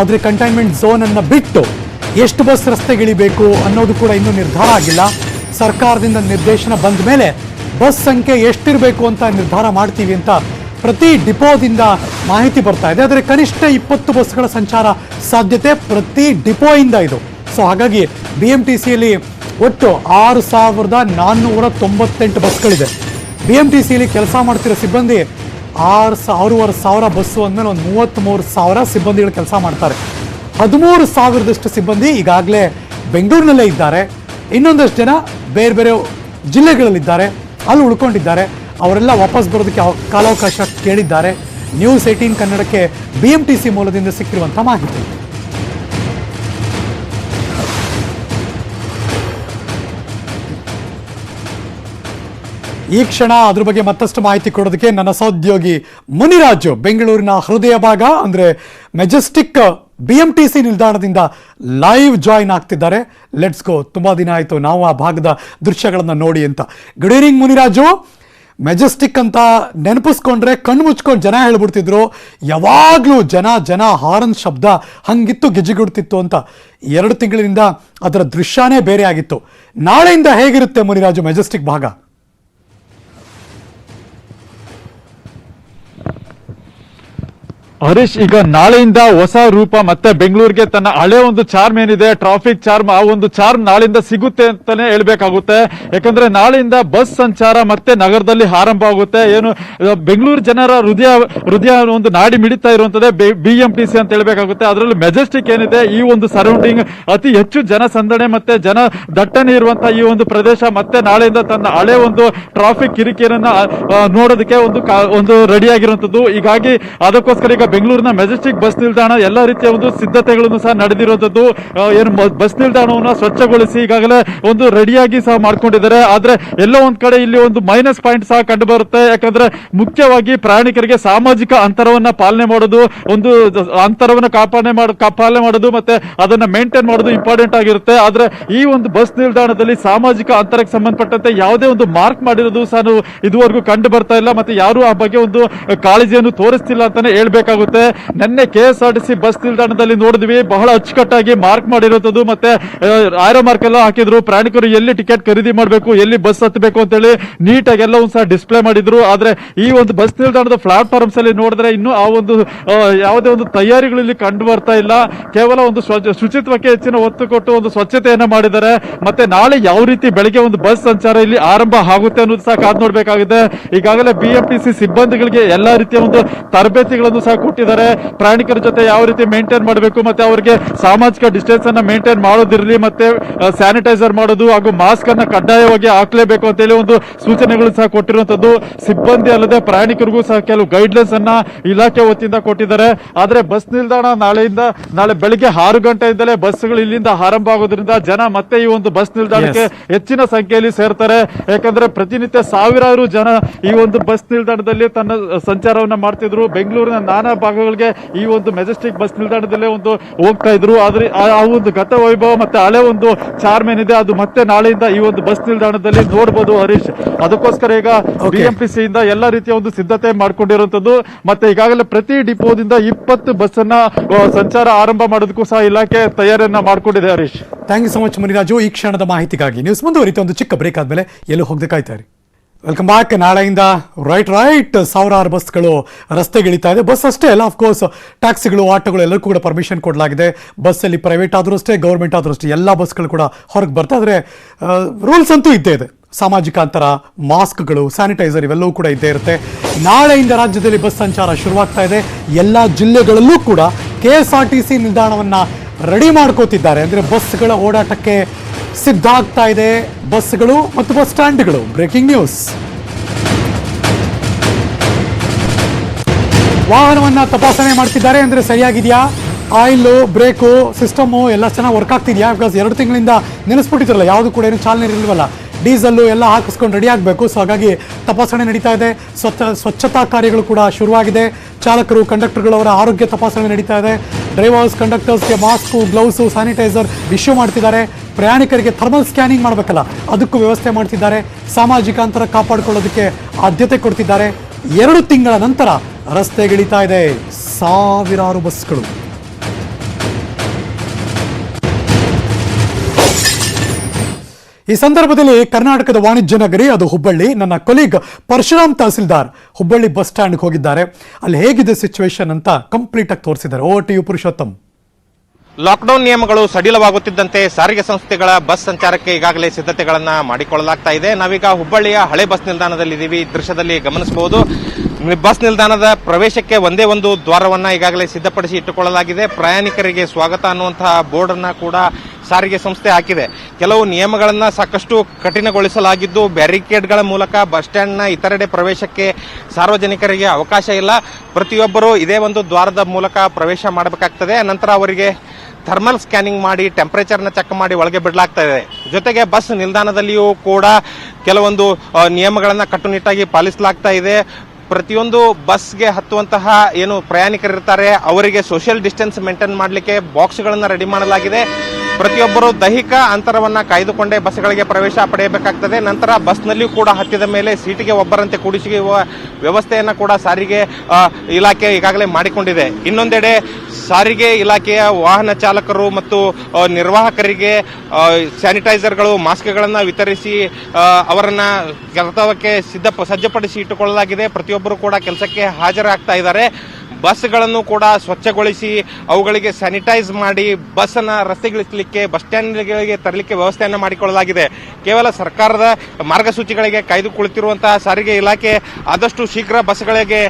ಆದರೆ ಕಂಟೈನ್ಮೆಂಟ್ ಝೋನ್ ಅನ್ನು ಬಿಟ್ಟು ಎಷ್ಟು ಬಸ್ ರಸ್ತೆಗಿಳಿಬೇಕು ಅನ್ನೋದು ಕೂಡ ಇನ್ನೂ ನಿರ್ಧಾರ ಆಗಿಲ್ಲ. ಸರ್ಕಾರದಿಂದ ನಿರ್ದೇಶನ ಬಂದ ಮೇಲೆ ಬಸ್ ಸಂಖ್ಯೆ ಎಷ್ಟಿರಬೇಕು ಅಂತ ನಿರ್ಧಾರ ಮಾಡ್ತೀವಿ ಅಂತ ಪ್ರತಿ ಡಿಪೋದಿಂದ ಮಾಹಿತಿ ಬರ್ತಾ ಇದೆ. ಆದರೆ ಕನಿಷ್ಠ ಇಪ್ಪತ್ತು ಬಸ್ಗಳ ಸಂಚಾರ ಸಾಧ್ಯತೆ ಪ್ರತಿ ಡಿಪೋಯಿಂದ ಇದು. ಸೊ ಹಾಗಾಗಿ ಬಿ ಎಂ ಟಿ ಸಿಯಲ್ಲಿ ಒಟ್ಟು ಆರು ಸಾವಿರದ ನಾನ್ನೂರ ತೊಂಬತ್ತೆಂಟು ಬಸ್ಗಳಿದೆ. ಬಿ ಎಂ ಟಿ ಸಿಯಲ್ಲಿ ಕೆಲಸ ಮಾಡ್ತಿರೋ ಸಿಬ್ಬಂದಿ ಆರು ಸಾ ಆರೂವರೆ ಸಾವಿರ ಬಸ್ಸು ಅಂದಮೇಲೆ ಒಂದು ಮೂವತ್ತ್ಮೂರು ಸಾವಿರ ಸಿಬ್ಬಂದಿಗಳು ಕೆಲಸ ಮಾಡ್ತಾರೆ. ಹದಿಮೂರು ಸಾವಿರದಷ್ಟು ಸಿಬ್ಬಂದಿ ಈಗಾಗಲೇ ಬೆಂಗಳೂರಿನಲ್ಲೇ ಇದ್ದಾರೆ. ಇನ್ನೊಂದಷ್ಟು ಜನ ಬೇರೆ ಬೇರೆ ಜಿಲ್ಲೆಗಳಲ್ಲಿದ್ದಾರೆ. ಅಲ್ಲಿ ಉಳ್ಕೊಂಡಿದ್ದಾರೆ. ಅವರೆಲ್ಲ ವಾಪಸ್ ಬರೋದಕ್ಕೆ ಕಾಲಾವಕಾಶ ಕೇಳಿದ್ದಾರೆ. ನ್ಯೂಸ್ ಏಯ್ಟೀನ್ ಕನ್ನಡಕ್ಕೆ ಬಿ ಎಂ ಟಿ ಸಿ ಮೂಲದಿಂದ ಸಿಕ್ಕಿರುವಂಥ ಮಾಹಿತಿ. ಈ ಕ್ಷಣ ಅದ್ರ ಬಗ್ಗೆ ಮತ್ತಷ್ಟು ಮಾಹಿತಿ ಕೊಡೋದಕ್ಕೆ ನನ್ನ ಸಹೋದ್ಯೋಗಿ ಮುನಿರಾಜು, ಬೆಂಗಳೂರಿನ ಹೃದಯ ಭಾಗ, ಅಂದ್ರೆ Majestic B M T C ನಿಲ್ದಾಣದಿಂದ ಲೈವ್ ಜಾಯಿನ್ ಆಗ್ತಿದ್ದಾರೆ. ಲೆಟ್ಸ್ ಗೋ ತುಂಬಾ ದಿನ ಆಯಿತು. ನಾವು ಆ ಭಾಗದ ದೃಶ್ಯಗಳನ್ನು ನೋಡಿ ಅಂತ. Good evening Muniraju. ಮೆಜೆಸ್ಟಿಕ್ ಅಂತ ನೆನಪಿಸ್ಕೊಂಡ್ರೆ ಕಣ್ಣು ಮುಚ್ಕೊಂಡು ಜನ ಹೇಳ್ಬಿಡ್ತಿದ್ರು. ಯಾವಾಗಲೂ ಜನ ಜನ ಹಾರನ್ ಶಬ್ದ ಹಂಗಿತ್ತು ಗಿಜಿಗುಡ್ತಿತ್ತು ಅಂತ. ಎರಡು ತಿಂಗಳಿನಿಂದ ಅದರ ದೃಶ್ಯನೇ ಬೇರೆ ಆಗಿತ್ತು. ನಾಳೆಯಿಂದ ಹೇಗಿರುತ್ತೆ ಮುನಿರಾಜು ಮೆಜೆಸ್ಟಿಕ್ ಭಾಗ? ಹರೀಶ್, ಈಗ ನಾಳೆಯಿಂದ ಹೊಸ ರೂಪ, ಮತ್ತೆ ಬೆಂಗಳೂರಿಗೆ ತನ್ನ ಹಳೆ ಒಂದು ಚಾರ್ಮ್ ಏನಿದೆ, ಟ್ರಾಫಿಕ್ ಚಾರ್ಮ್, ಆ ಒಂದು ಚಾರ್ಮ್ ನಾಳೆಯಿಂದ ಸಿಗುತ್ತೆ ಅಂತಾನೆ ಹೇಳ್ಬೇಕಾಗುತ್ತೆ. ಯಾಕಂದ್ರೆ ನಾಳೆಯಿಂದ ಬಸ್ ಸಂಚಾರ ಮತ್ತೆ ನಗರದಲ್ಲಿ ಆರಂಭ ಆಗುತ್ತೆ. ಏನು ಬೆಂಗಳೂರು ಜನರ ಹೃದಯ ಹೃದಯ ಒಂದು ನಾಡಿ ಮಿಡಿತಾ ಇರುವಂತದ್ದೇ ಬಿ ಎಂ ಟಿ ಸಿ ಅಂತ ಹೇಳ್ಬೇಕಾಗುತ್ತೆ. ಅದರಲ್ಲಿ ಮೆಜೆಸ್ಟಿಕ್ ಏನಿದೆ, ಈ ಒಂದು ಸರೌಂಡಿಂಗ್ ಅತಿ ಹೆಚ್ಚು ಜನಸಂದಣೆ ಮತ್ತೆ ಜನ ದಟ್ಟಣೆ ಇರುವಂತಹ ಈ ಒಂದು ಪ್ರದೇಶ, ಮತ್ತೆ ನಾಳೆಯಿಂದ ತನ್ನ ಹಳೆ ಒಂದು ಟ್ರಾಫಿಕ್ ಕಿರಿಕಿರನ್ನ ನೋಡೋದಕ್ಕೆ ಒಂದು ಒಂದು ರೆಡಿ ಆಗಿರುವಂತದ್ದು. ಹೀಗಾಗಿ ಅದಕ್ಕೋಸ್ಕರ ಈಗ ಬೆಂಗಳೂರಿನ ಮೆಜೆಸ್ಟಿಕ್ ಬಸ್ ನಿಲ್ದಾಣ ಎಲ್ಲ ರೀತಿಯ ಒಂದು ಸಿದ್ಧತೆಗಳನ್ನು ಸಹ ನಡೆದಿರುವಂತದ್ದು ಏನು ಬಸ್ ನಿಲ್ದಾಣವನ್ನು ಸ್ವಚ್ಛಗೊಳಿಸಿ ಈಗಾಗಲೇ ಒಂದು ರೆಡಿಯಾಗಿ ಸಹ ಮಾಡ್ಕೊಂಡಿದ್ದಾರೆ. ಆದ್ರೆ ಎಲ್ಲೋ ಒಂದ್ ಕಡೆ ಇಲ್ಲಿ ಒಂದು ಮೈನಸ್ ಪಾಯಿಂಟ್ ಸಹ ಕಂಡು ಬರುತ್ತೆ. ಯಾಕಂದ್ರೆ ಮುಖ್ಯವಾಗಿ ಪ್ರಯಾಣಿಕರಿಗೆ ಸಾಮಾಜಿಕ ಅಂತರವನ್ನ ಪಾಲನೆ ಮಾಡೋದು, ಒಂದು ಅಂತರವನ್ನ ಕಾಪಾಡಣೆ ಮಾಡ ಪಾಲನೆ ಮಾಡೋದು ಮತ್ತೆ ಅದನ್ನ ಮೇಂಟೈನ್ ಮಾಡೋದು ಇಂಪಾರ್ಟೆಂಟ್ ಆಗಿರುತ್ತೆ. ಆದ್ರೆ ಈ ಒಂದು ಬಸ್ ನಿಲ್ದಾಣದಲ್ಲಿ ಸಾಮಾಜಿಕ ಅಂತರಕ್ಕೆ ಸಂಬಂಧಪಟ್ಟಂತೆ ಯಾವುದೇ ಒಂದು ಮಾರ್ಕ್ ಮಾಡಿರೋದು ಸಹ ಇದುವರೆಗೂ ಕಂಡು ಬರ್ತಾ ಇಲ್ಲ. ಮತ್ತೆ ಯಾರು ಆ ಬಗ್ಗೆ ಒಂದು ಕಾಳಜಿಯನ್ನು ತೋರಿಸ್ತಿಲ್ಲ ಅಂತಾನೆ ಹೇಳ್ಬೇಕಾಗುತ್ತೆ ನಿನ್ನೆ K S R T bus ನಿಲ್ದಾಣದಲ್ಲಿ ನೋಡಿದ್ವಿ, ಬಹಳ ಅಚ್ಚುಕಟ್ಟಾಗಿ ಮಾರ್ಕ್ ಮಾಡಿರೋದು ಮತ್ತೆ ಆರೋ ಮಾರ್ಕ್ ಎಲ್ಲ ಹಾಕಿದ್ರು. ಪ್ರಯಾಣಿಕರು ಎಲ್ಲಿ ಟಿಕೆಟ್ ಖರೀದಿ ಮಾಡಬೇಕು, ಎಲ್ಲಿ ಬಸ್ ಹತ್ತಬೇಕು ಅಂತೇಳಿ ನೀಟಾಗಿ ಎಲ್ಲ ಒಂದ್ಸಲ ಡಿಸ್ಪ್ಲೇ ಮಾಡಿದ್ರು. ಆದ್ರೆ ಈ ಒಂದು ಬಸ್ ನಿಲ್ದಾಣದ ಪ್ಲಾಟ್ಫಾರ್ಮ್ಸ್ ಅಲ್ಲಿ ನೋಡಿದ್ರೆ ಇನ್ನು ಆ ಒಂದು ಯಾವುದೇ ಒಂದು ತಯಾರಿಗಳು ಇಲ್ಲಿ ಕಂಡು ಬರ್ತಾ ಇಲ್ಲ. ಕೇವಲ ಒಂದು ಶುಚಿತ್ವಕ್ಕೆ ಹೆಚ್ಚಿನ ಒತ್ತು ಕೊಟ್ಟು ಒಂದು ಸ್ವಚ್ಛತೆಯನ್ನ ಮಾಡಿದ್ದಾರೆ. ಮತ್ತೆ ನಾಳೆ ಯಾವ ರೀತಿ ಬೆಳಗ್ಗೆ ಒಂದು ಬಸ್ ಸಂಚಾರ ಇಲ್ಲಿ ಆರಂಭ ಆಗುತ್ತೆ ಅನ್ನೋದು ಸಹ ಕಾದ್ ನೋಡ್ಬೇಕಾಗಿದೆ. ಈಗಾಗಲೇ ಬಿಎಂಟಿಸಿ ಸಿಬ್ಬಂದಿಗಳಿಗೆ ಎಲ್ಲಾ ರೀತಿಯ ಒಂದು ತರಬೇತಿಗಳನ್ನು ಸಹ ಕೊಟ್ಟಿದ್ದಾರೆ. ಪ್ರಯಾಣಿಕರ ಜೊತೆ ಯಾವ ರೀತಿ ಮೇಂಟೈನ್ ಮಾಡಬೇಕು ಮತ್ತೆ ಅವರಿಗೆ ಸಾಮಾಜಿಕ ಡಿಸ್ಟೆನ್ಸ್ ಅನ್ನ ಮೇಂಟೈನ್ ಮಾಡೋದಿರಲಿ ಮತ್ತೆ ಸ್ಯಾನಿಟೈಸರ್ ಮಾಡೋದು ಹಾಗೂ ಮಾಸ್ಕ್ ಅನ್ನ ಕಡ್ಡಾಯವಾಗಿ ಹಾಕ್ಲೇಬೇಕು ಅಂತೇಳಿ ಒಂದು ಸೂಚನೆಗಳು ಸಹ ಕೊಟ್ಟಿರುವಂತದ್ದು ಸಿಬ್ಬಂದಿ ಅಲ್ಲದೆ ಪ್ರಯಾಣಿಕರಿಗೂ ಸಹ ಕೆಲವು ಗೈಡ್ಲೈನ್ಸ್ ಅನ್ನ ಇಲಾಖೆ ವತಿಯಿಂದ ಕೊಟ್ಟಿದ್ದಾರೆ. ಆದ್ರೆ ಬಸ್ ನಿಲ್ದಾಣ ನಾಳೆಯಿಂದ ನಾಳೆ ಬೆಳಿಗ್ಗೆ ಆರು ಗಂಟೆಯಿಂದಲೇ ಬಸ್ಗಳು ಇಲ್ಲಿಂದ ಆರಂಭ ಆಗೋದ್ರಿಂದ ಜನ ಮತ್ತೆ ಈ ಒಂದು ಬಸ್ ನಿಲ್ದಾಣಕ್ಕೆ ಹೆಚ್ಚಿನ ಸಂಖ್ಯೆಯಲ್ಲಿ ಸೇರ್ತಾರೆ. ಯಾಕಂದ್ರೆ ಪ್ರತಿನಿತ್ಯ ಸಾವಿರಾರು ಜನ ಈ ಒಂದು ಬಸ್ ನಿಲ್ದಾಣದಲ್ಲಿ ತನ್ನ ಸಂಚಾರವನ್ನ ಮಾಡ್ತಿದ್ರು. ಬೆಂಗಳೂರಿನ ನಾನಾ ಭಾಗಗಳಿಗೆ ಈ ಒಂದು ಮೆಜೆಸ್ಟಿಕ್ ಬಸ್ ನಿಲ್ದಾಣದಲ್ಲೇ ಒಂದು ಹೋಗ್ತಾ ಇದ್ರು. ಆದ್ರೆ ಆ ಒಂದು ಗತ ವೈಭವ ಮತ್ತೆ ಹಳೆ ಒಂದು ಚಾರ್ಮ್ ಏನಿದೆ ಅದು ಮತ್ತೆ ನಾಳೆಯಿಂದ ಈ ಒಂದು ಬಸ್ ನಿಲ್ದಾಣದಲ್ಲಿ ನೋಡಬಹುದು ಹರೀಶ್. ಅದಕ್ಕೋಸ್ಕರ ಈಗ ಬಿಎಂಟಿಸಿ ಇಂದ ಎಲ್ಲ ರೀತಿಯ ಒಂದು ಸಿದ್ಧತೆ ಮಾಡ್ಕೊಂಡಿರುವಂತದ್ದು. ಮತ್ತೆ ಈಗಾಗಲೇ ಪ್ರತಿ ಡಿಪೋದಿಂದ ಇಪ್ಪತ್ತು ಬಸ್ ಅನ್ನ ಸಂಚಾರ ಆರಂಭ ಮಾಡೋದಕ್ಕೂ ಸಹ ಇಲಾಖೆ ತಯಾರಿಯನ್ನ ಮಾಡಿಕೊಂಡಿದೆ Harish. Thank you so much Muniraju. ಈ ಕ್ಷಣದ ಮಾಹಿತಿಗಾಗಿ ನ್ಯೂಸ್ ಮುಂದುವರಿತು ಒಂದು ಚಿಕ್ಕ ಬ್ರೇಕ್ ಆದ್ಮೇಲೆ ಎಲ್ಲೂ ಹೋಗದೆ ಕಾಯ್ತಾರೆ ವೆಲ್ಕಮ್ ಬ್ಯಾಕ್ ನಾಳೆಯಿಂದ ರೈಟ್ ರೈಟ್ ಸಾವಿರಾರು ಬಸ್ಗಳು ರಸ್ತೆಗಿಳಿತಾ ಇದೆ. ಬಸ್ ಅಷ್ಟೇ ಅಲ್ಲ ಅಫ್ಕೋರ್ಸ್ ಟ್ಯಾಕ್ಸಿಗಳು ಆಟೋಗಳು ಎಲ್ಲರಿಗೂ ಕೂಡ ಪರ್ಮಿಷನ್ ಕೊಡಲಾಗಿದೆ. ಬಸ್ಸಲ್ಲಿ ಪ್ರೈವೇಟ್ ಆದರೂ ಅಷ್ಟೇ ಗೌರ್ಮೆಂಟ್ ಆದರೂ ಅಷ್ಟೇ, ಎಲ್ಲ ಬಸ್ಗಳು ಕೂಡ ಹೊರಗೆ ಬರ್ತಾ ಆದರೆ ರೂಲ್ಸ್ ಅಂತೂ ಇದ್ದೇ ಇದೆ. ಸಾಮಾಜಿಕ ಅಂತರ, ಮಾಸ್ಕ್ಗಳು ಸ್ಯಾನಿಟೈಸರ್ ಇವೆಲ್ಲವೂ ಕೂಡ ಇದ್ದೇ ಇರುತ್ತೆ. ನಾಳೆಯಿಂದ ರಾಜ್ಯದಲ್ಲಿ ಬಸ್ ಸಂಚಾರ ಶುರುವಾಗ್ತಾ ಇದೆ. ಎಲ್ಲ ಜಿಲ್ಲೆಗಳಲ್ಲೂ ಕೂಡ K S R T C ನಿಲ್ದಾಣವನ್ನು ರೆಡಿ ಮಾಡ್ಕೋತಿದ್ದಾರೆ. ಅಂದರೆ ಬಸ್ಗಳ ಓಡಾಟಕ್ಕೆ ಸಿದ್ಧ ಆಗ್ತಾ ಇದೆ ಬಸ್ಗಳು ಮತ್ತು ಬಸ್ ಸ್ಟ್ಯಾಂಡ್ಗಳು. Breaking news. ವಾಹನವನ್ನ ತಪಾಸಣೆ ಮಾಡ್ತಿದ್ದಾರೆ ಅಂದ್ರೆ ಸರಿಯಾಗಿದೆಯಾ? ಆಯಿಲು, ಬ್ರೇಕು, ಸಿಸ್ಟಮು ಎಲ್ಲ ಚೆನ್ನಾಗಿ ವರ್ಕ್ ಆಗ್ತಿದೆಯಾ? ಬಿಕಾಸ್ ಎರಡು ತಿಂಗಳಿಂದ ನೆನೆಸ್ಬಿಟ್ಟಿದ್ರಲ್ಲ, ಯಾವುದು ಕೂಡ ಏನು ಚಾಲನೆ ಇರಲಿಲ್ವಲ್ಲ. ಡೀಸೆಲ್ಲು ಎಲ್ಲ ಹಾಕಿಸ್ಕೊಂಡು ರೆಡಿ ಆಗಬೇಕು. ಸೊ ಹಾಗಾಗಿ ತಪಾಸಣೆ ನಡೀತಾ ಇದೆ. ಸ್ವಚ್ಛ, ಸ್ವಚ್ಛತಾ ಕಾರ್ಯಗಳು ಕೂಡ ಶುರುವಾಗಿದೆ. ಚಾಲಕರು ಕಂಡಕ್ಟರ್ಗಳವರ ಆರೋಗ್ಯ ತಪಾಸಣೆ ನಡೀತಾ ಇದೆ. ಡ್ರೈವರ್ಸ್ ಕಂಡಕ್ಟರ್ಸ್ಗೆ ಮಾಸ್ಕು ಗ್ಲೌಸು ಸ್ಯಾನಿಟೈಸರ್ ಇಶ್ಯೂ ಮಾಡ್ತಿದ್ದಾರೆ. ಪ್ರಯಾಣಿಕರಿಗೆ ಥರ್ಮಲ್ ಸ್ಕ್ಯಾನಿಂಗ್ ಮಾಡಬೇಕಲ್ಲ, ಅದಕ್ಕೂ ವ್ಯವಸ್ಥೆ ಮಾಡ್ತಿದ್ದಾರೆ. ಸಾಮಾಜಿಕ ಅಂತರ ಕಾಪಾಡಿಕೊಳ್ಳೋದಕ್ಕೆ ಆದ್ಯತೆ ಕೊಡ್ತಿದ್ದಾರೆ. ಎರಡು ತಿಂಗಳ ನಂತರ ರಸ್ತೆಗಿಳಿತಾ ಇದೆ. ಸಾವಿರಾರು ಬಸ್ಗಳು ಈ ಸಂದರ್ಭದಲ್ಲಿ ಕರ್ನಾಟಕದ ವಾಣಿಜ್ಯ ನಗರಿ, ಅದು ಹುಬ್ಬಳ್ಳಿ. ನನ್ನ ಕೊಲೀಗ್ ಪರಶುರಾಮ್ ತಹಸೀಲ್ದಾರ್ ಹುಬ್ಬಳ್ಳಿ ಬಸ್ ಸ್ಟ್ಯಾಂಡ್ಗೆ ಹೋಗಿದ್ದಾರೆ. ಅಲ್ಲಿ ಹೇಗಿದೆ ಸಿಚುವೇಶನ್ ಅಂತ ಕಂಪ್ಲೀಟ್ ಆಗಿ ತೋರಿಸಿದ್ದಾರೆ. O T U Purushottam. Lockdown ನಿಯಮಗಳು ಸಡಿಲವಾಗುತ್ತಿದ್ದಂತೆ ಸಾರಿಗೆ ಸಂಸ್ಥೆಗಳ ಬಸ್ ಸಂಚಾರಕ್ಕೆ ಈಗಾಗಲೇ ಸಿದ್ಧತೆಗಳನ್ನ ಮಾಡಿಕೊಳ್ಳಲಾಗ್ತಾ ಇದೆ. ನಾವೀಗ ಹುಬ್ಬಳ್ಳಿಯ ಹಳೆ ಬಸ್ ನಿಲ್ದಾಣದಲ್ಲಿದ್ದೀವಿ. ಈ ದೃಶ್ಯದಲ್ಲಿ ಗಮನಿಸಬಹುದು. ಬಸ್ ನಿಲ್ದಾಣದ ಪ್ರವೇಶಕ್ಕೆ ಒಂದೇ ಒಂದು ದ್ವಾರವನ್ನ ಈಗಾಗಲೇ ಸಿದ್ಧಪಡಿಸಿ ಇಟ್ಟುಕೊಳ್ಳಲಾಗಿದೆ. ಪ್ರಯಾಣಿಕರಿಗೆ ಸ್ವಾಗತ ಅನ್ನುವಂತಹ ಬೋರ್ಡ್ ಕೂಡ ಸಾರಿಗೆ ಸಂಸ್ಥೆ ಹಾಕಿದೆ. ಕೆಲವು ನಿಯಮಗಳನ್ನು ಸಾಕಷ್ಟು ಕಠಿಣಗೊಳಿಸಲಾಗಿದ್ದು, ಬ್ಯಾರಿಕೇಡ್ಗಳ ಮೂಲಕ ಬಸ್ ಸ್ಟ್ಯಾಂಡ್ನ ಇತರೆಡೆ ಪ್ರವೇಶಕ್ಕೆ ಸಾರ್ವಜನಿಕರಿಗೆ ಅವಕಾಶ ಇಲ್ಲ. ಪ್ರತಿಯೊಬ್ಬರು ಇದೇ ಒಂದು ದ್ವಾರದ ಮೂಲಕ ಪ್ರವೇಶ ಮಾಡಬೇಕಾಗ್ತದೆ. ನಂತರ ಅವರಿಗೆ ಥರ್ಮಲ್ ಸ್ಕ್ಯಾನಿಂಗ್ ಮಾಡಿ, ಟೆಂಪರೇಚರ್ನ ಚೆಕ್ ಮಾಡಿ ಒಳಗೆ ಬಿಡಲಾಗ್ತಾ ಇದೆ ಜೊತೆಗೆ ಬಸ್ ನಿಲ್ದಾಣದಲ್ಲಿಯೂ ಕೂಡ ಕೆಲವೊಂದು ನಿಯಮಗಳನ್ನು ಕಟ್ಟುನಿಟ್ಟಾಗಿ ಪಾಲಿಸಲಾಗ್ತಾ ಇದೆ. ಪ್ರತಿಯೊಂದು ಬಸ್ಗೆ ಹತ್ತುವಂತಹ ಏನು ಪ್ರಯಾಣಿಕರಿರ್ತಾರೆ, ಅವರಿಗೆ ಸೋಷಿಯಲ್ ಡಿಸ್ಟೆನ್ಸ್ ಮೇಂಟೈನ್ ಮಾಡಲಿಕ್ಕೆ ಬಾಕ್ಸ್ಗಳನ್ನು ರೆಡಿ ಮಾಡಲಾಗಿದೆ. ಪ್ರತಿಯೊಬ್ಬರು ದೈಹಿಕ ಅಂತರವನ್ನ ಕಾಯ್ದುಕೊಂಡೇ ಬಸ್ಗಳಿಗೆ ಪ್ರವೇಶ ಪಡೆಯಬೇಕಾಗ್ತದೆ. ನಂತರ ಬಸ್ನಲ್ಲಿಯೂ ಕೂಡ ಹತ್ತಿದ ಮೇಲೆ ಸೀಟಿಗೆ ಒಬ್ಬರಂತೆ ಕೂಡಿಸುವ ವ್ಯವಸ್ಥೆಯನ್ನ ಕೂಡ ಸಾರಿಗೆ ಇಲಾಖೆ ಈಗಾಗಲೇ ಮಾಡಿಕೊಂಡಿದೆ. ಇನ್ನೊಂದೆಡೆ ಸಾರಿಗೆ ಇಲಾಖೆಯ ವಾಹನ ಚಾಲಕರು ಮತ್ತು ನಿರ್ವಾಹಕರಿಗೆ ಸ್ಯಾನಿಟೈಸರ್ಗಳು, ಮಾಸ್ಕ್ಗಳನ್ನು ವಿತರಿಸಿ ಅವರನ್ನ ಕರ್ತವ್ಯಕ್ಕೆ ಸಿದ್ಧ ಸಜ್ಜಪಡಿಸಿ ಇಟ್ಟುಕೊಳ್ಳಲಾಗಿದೆ. ಪ್ರತಿಯೊಬ್ಬರು ಕೂಡ ಕೆಲಸಕ್ಕೆ ಹಾಜರಾಗ್ತಾ ಇದ್ದಾರೆ. ಬಸ್ಗಳನ್ನು ಕೂಡ ಸ್ವಚ್ಛಗೊಳಿಸಿ ಅವುಗಳಿಗೆ ಸ್ಯಾನಿಟೈಸ್ ಮಾಡಿ ಬಸ್ ಅನ್ನ ರಸ್ತೆಗಿಳಿಸಲಿಕ್ಕೆ ಬಸ್ ಸ್ಟ್ಯಾಂಡ್ಗಳಿಗೆ ತರಲಿಕ್ಕೆ ವ್ಯವಸ್ಥೆಯನ್ನು ಮಾಡಿಕೊಳ್ಳಲಾಗಿದೆ. ಕೇವಲ ಸರ್ಕಾರದ ಮಾರ್ಗಸೂಚಿಗಳಿಗೆ ಕಾಯ್ದು ಕುಳಿತಿರುವಂತಹ ಸಾರಿಗೆ ಇಲಾಖೆ ಆದಷ್ಟು ಶೀಘ್ರ ಬಸ್ಗಳಿಗೆ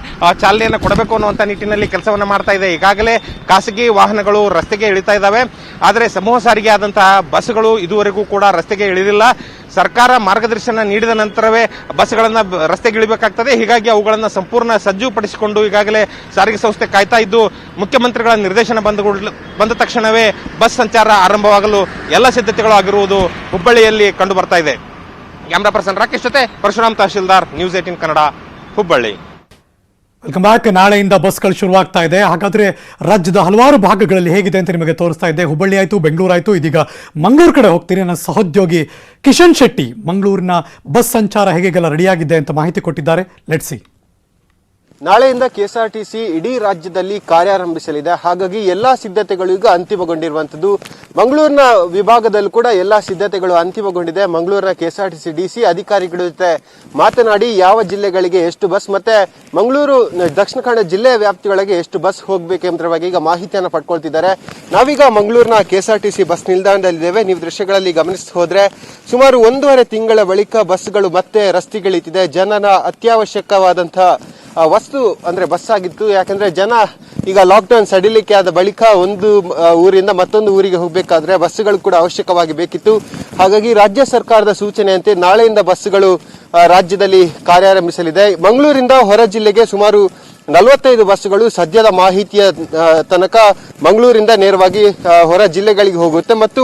ಚಾಲನೆಯನ್ನು ಕೊಡಬೇಕು ಅನ್ನುವಂಥ ನಿಟ್ಟಿನಲ್ಲಿ ಕೆಲಸವನ್ನು ಮಾಡ್ತಾ ಇದೆ. ಈಗಾಗಲೇ ಖಾಸಗಿ ವಾಹನಗಳು ರಸ್ತೆಗೆ ಇಳಿತಾ ಇದ್ದಾವೆ. ಆದರೆ ಸಮೂಹ ಸಾರಿಗೆ ಆದಂತಹ ಬಸ್ಗಳು ಇದುವರೆಗೂ ಕೂಡ ರಸ್ತೆಗೆ ಇಳಿದಿಲ್ಲ. ಸರ್ಕಾರ ಮಾರ್ಗದರ್ಶನ ನೀಡಿದ ನಂತರವೇ ಬಸ್ಗಳನ್ನು ರಸ್ತೆಗಿಳಿಬೇಕಾಗ್ತದೆ. ಹೀಗಾಗಿ ಅವುಗಳನ್ನು ಸಂಪೂರ್ಣ ಸಜ್ಜುಪಡಿಸಿಕೊಂಡು ಈಗಾಗಲೇ ಸಾರಿಗೆ ಸಂಸ್ಥೆ ಕಾಯ್ತಾ ಇದ್ದು, ಮುಖ್ಯಮಂತ್ರಿಗಳ ನಿರ್ದೇಶನ ಬಂದ ಬಂದ ತಕ್ಷಣವೇ ಬಸ್ ಸಂಚಾರ ಆರಂಭವಾಗಲು ಎಲ್ಲ ಸಿದ್ಧತೆಗಳು ಆಗಿರುವುದು ಹುಬ್ಬಳ್ಳಿಯಲ್ಲಿ ಕಂಡು ಬರ್ತಾ ಇದೆ. ಕ್ಯಾಮ್ರಾ ಪರ್ಸನ್ ರಾಕೇಶ್ ಜೊತೆ Parashuram Tahsildar, news eighteen Kannada, Hubballi. Welcome back ನಾಳೆಯಿಂದ ಬಸ್ಗಳು ಶುರುವಾಗ್ತಾ ಇದೆ. ಹಾಗಾದ್ರೆ ರಾಜ್ಯದ ಹಲವಾರು ಭಾಗಗಳಲ್ಲಿ ಹೇಗಿದೆ ಅಂತ ನಿಮಗೆ ತೋರಿಸ್ತಾ ಇದ್ದೆ. ಹುಬ್ಬಳ್ಳಿ ಆಯಿತು, ಬೆಂಗಳೂರು ಆಯಿತು. ಇದೀಗ ಮಂಗಳೂರು ಕಡೆ ಹೋಗ್ತೀನಿ. ನನ್ನ ಸಹೋದ್ಯೋಗಿ ಕಿಶನ್ ಶೆಟ್ಟಿ ಮಂಗಳೂರಿನ ಬಸ್ ಸಂಚಾರ ಹೇಗೆಲ್ಲ ರೆಡಿಯಾಗಿದೆ ಅಂತ ಮಾಹಿತಿ ಕೊಟ್ಟಿದ್ದಾರೆ. ಲೆಟ್ ಸಿ ನಾಳೆಯಿಂದ ಕೆಎಸ್ಆರ್ಟಿಸಿ ಇಡೀ ರಾಜ್ಯದಲ್ಲಿ ಕಾರ್ಯಾರಂಭಿಸಲಿದೆ. ಹಾಗಾಗಿ ಎಲ್ಲಾ ಸಿದ್ಧತೆಗಳು ಈಗ ಅಂತಿಮಗೊಂಡಿರುವಂತದ್ದು ಮಂಗಳೂರಿನ ವಿಭಾಗದಲ್ಲೂ ಕೂಡ ಎಲ್ಲಾ ಸಿದ್ಧತೆಗಳು ಅಂತಿಮಗೊಂಡಿದೆ. ಮಂಗಳೂರಿನ ಕೆಎಸ್ಆರ್ಟಿಸಿ ಡಿಸಿ ಅಧಿಕಾರಿಗಳ ಜೊತೆ ಮಾತನಾಡಿ ಯಾವ ಜಿಲ್ಲೆಗಳಿಗೆ ಎಷ್ಟು ಬಸ್ ಮತ್ತೆ ಮಂಗಳೂರು ದಕ್ಷಿಣ ಕನ್ನಡ ಜಿಲ್ಲೆ ವ್ಯಾಪ್ತಿಯೊಳಗೆ ಎಷ್ಟು ಬಸ್ ಹೋಗಬೇಕೆಂಬುದರ ಬಗ್ಗೆ ಈಗ ಮಾಹಿತಿಯನ್ನು ಪಡ್ಕೊಳ್ತಿದ್ದಾರೆ. ನಾವೀಗ ಮಂಗಳೂರಿನ ಕೆಎಸ್ಆರ್ಟಿಸಿ ಬಸ್ ನಿಲ್ದಾಣದಲ್ಲಿದ್ದೇವೆ. ನೀವು ದೃಶ್ಯಗಳಲ್ಲಿ ಗಮನಿಸಿ ಹೋದ್ರೆ ಸುಮಾರು ಒಂದೂವರೆ ತಿಂಗಳ ಬಳಿಕ ಬಸ್ಗಳು ಮತ್ತೆ ರಸ್ತೆಗಿಳಿತಿದೆ ಜನನ ಅತ್ಯವಶ್ಯಕವಾದಂತಹ ವಸ್ತು ಅಂದ್ರೆ ಬಸ್ ಆಗಿತ್ತು. ಯಾಕಂದ್ರೆ ಜನ ಈಗ ಲಾಕ್ಡೌನ್ ಸಡಿಲಿಕ್ಕೆ ಆದ ಬಳಿಕ ಒಂದು ಊರಿಂದ ಮತ್ತೊಂದು ಊರಿಗೆ ಹೋಗಬೇಕಾದ್ರೆ ಬಸ್ಸುಗಳು ಕೂಡ ಅವಶ್ಯಕವಾಗಿ ಬೇಕಿತ್ತು. ಹಾಗಾಗಿ ರಾಜ್ಯ ಸರ್ಕಾರದ ಸೂಚನೆಯಂತೆ ನಾಳೆಯಿಂದ ಬಸ್ಸುಗಳು ರಾಜ್ಯದಲ್ಲಿ ಕಾರ್ಯಾರಂಭಿಸಲಿದೆ. ಮಂಗಳೂರಿಂದ ಹೊರ ಜಿಲ್ಲೆಗೆ ಸುಮಾರು ನಲವತ್ತೈದು ಬಸ್ಸುಗಳು ಸದ್ಯದ ಮಾಹಿತಿಯ ತನಕ ಮಂಗಳೂರಿಂದ ನೇರವಾಗಿ ಹೊರ ಜಿಲ್ಲೆಗಳಿಗೆ ಹೋಗುತ್ತೆ. ಮತ್ತು